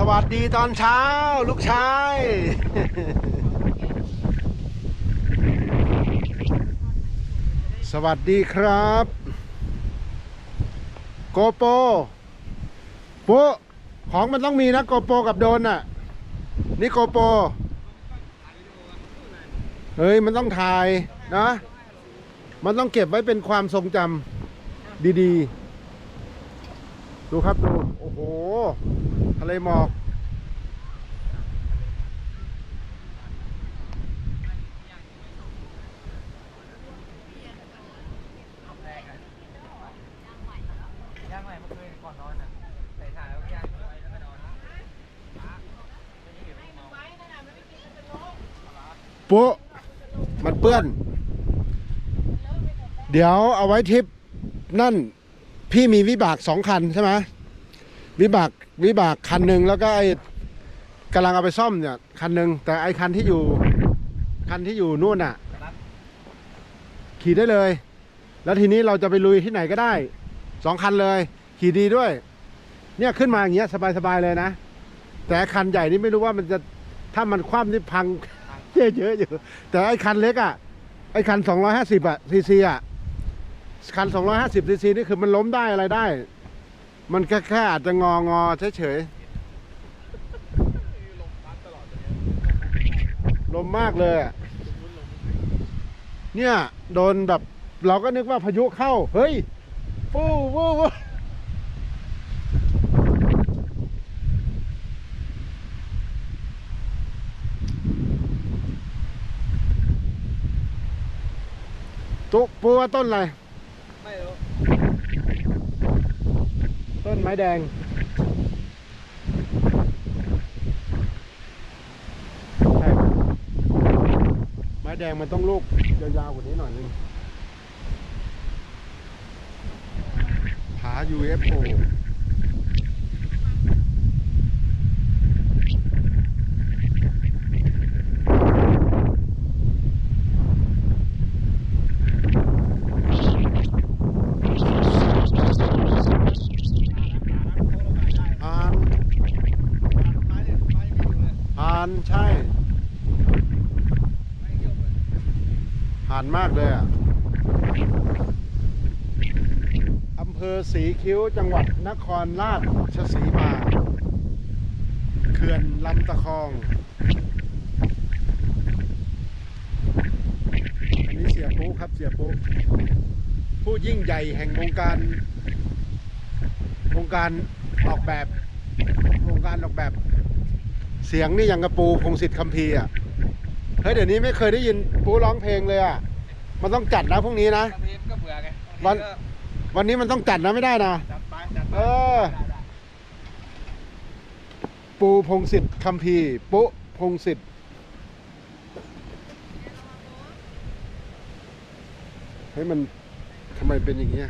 สวัสดีตอนเช้า ลูกชาย สวัสดีครับ โกโปโปของมันต้องมีนะโกโปกับโดนน่ะ นี่โกโป เฮ้ย มันต้องถ่ายนะ มันต้องเก็บไว้เป็นความทรงจำดี ๆ ดูครับดู โอ้โห ทะเลหมอก ย่างใหม่เมื่อคืนก่อนนอนอะใส่ถ่ายแล้วย่างไว้แล้วก็นอนปุ๊มันเปื้อน เดี๋ยวเอาไว้ทิปนั่น พี่มีวิบากสองคันใช่ไหมวิบากวิบากคันหนึ่งแล้วก็ไอ้กำลังเอาไปซ่อมเนี่ย คันหนึ่งแต่ไอ้คันที่อยู่ คันที่อยู่นู่นน่ะ ขี่ได้เลย แล้วทีนี้เราจะไปลุยที่ไหนก็ได้สองคันเลย ขี่ดีด้วย เนี่ยขึ้นมาอย่างเงี้ยสบายๆเลยนะ แต่คันใหญ่นี่ไม่รู้ว่ามันจะถ้ามันคว่ำนี่พังเยอะเยอะอยู่ แต่ไอ้คันเล็กอะไอ้คัน250อะซีซีอะ คัน 250ซีซีนี่คือมันล้มได้อะไรได้ มันแค่แค่อาจจะงองอเฉยๆลมมากเลยอะเนี่ย โดนแบบ เราก็นึกว่าพายุเข้า เฮ้ยฟู้วู้วู้ตุ๊กปูว่าต้นอะไร ไม่รู้ ต้นไม้แดง ไม้แดงมันต้องลูกยาวๆกว่านี้หน่อยนึงผา UFO ผ่านผ่า นใช่ ผ่านมากเลยอะอำเภอสีคิ้วจังหวัดนครราชสีมาเขื่อนลำตะคอง อันนี้เสียปุ๊ครับเสียปุ๊ผู้ยิ่งใหญ่แห่งวงการวงการออกแบบวงการออกแบบ เสียงนี่อย่างกระปูพงศิษฐ์คัมภีร์อะเฮ้ยเดี๋ยวนี้ไม่เคยได้ยินปูร้องเพลงเลยอะมันต้องจัดนะพรุ่งนี้นะกระเพมก็เบื่อไงวันวันนี้มันต้องจัดนะไม่ได้นะ จัดไปจัดไปเออ ปูพงศิษฐ์คัมภีร์ปุพงศิษฐ์เฮ้ยมันทำไมเป็นอย่างเงี้ย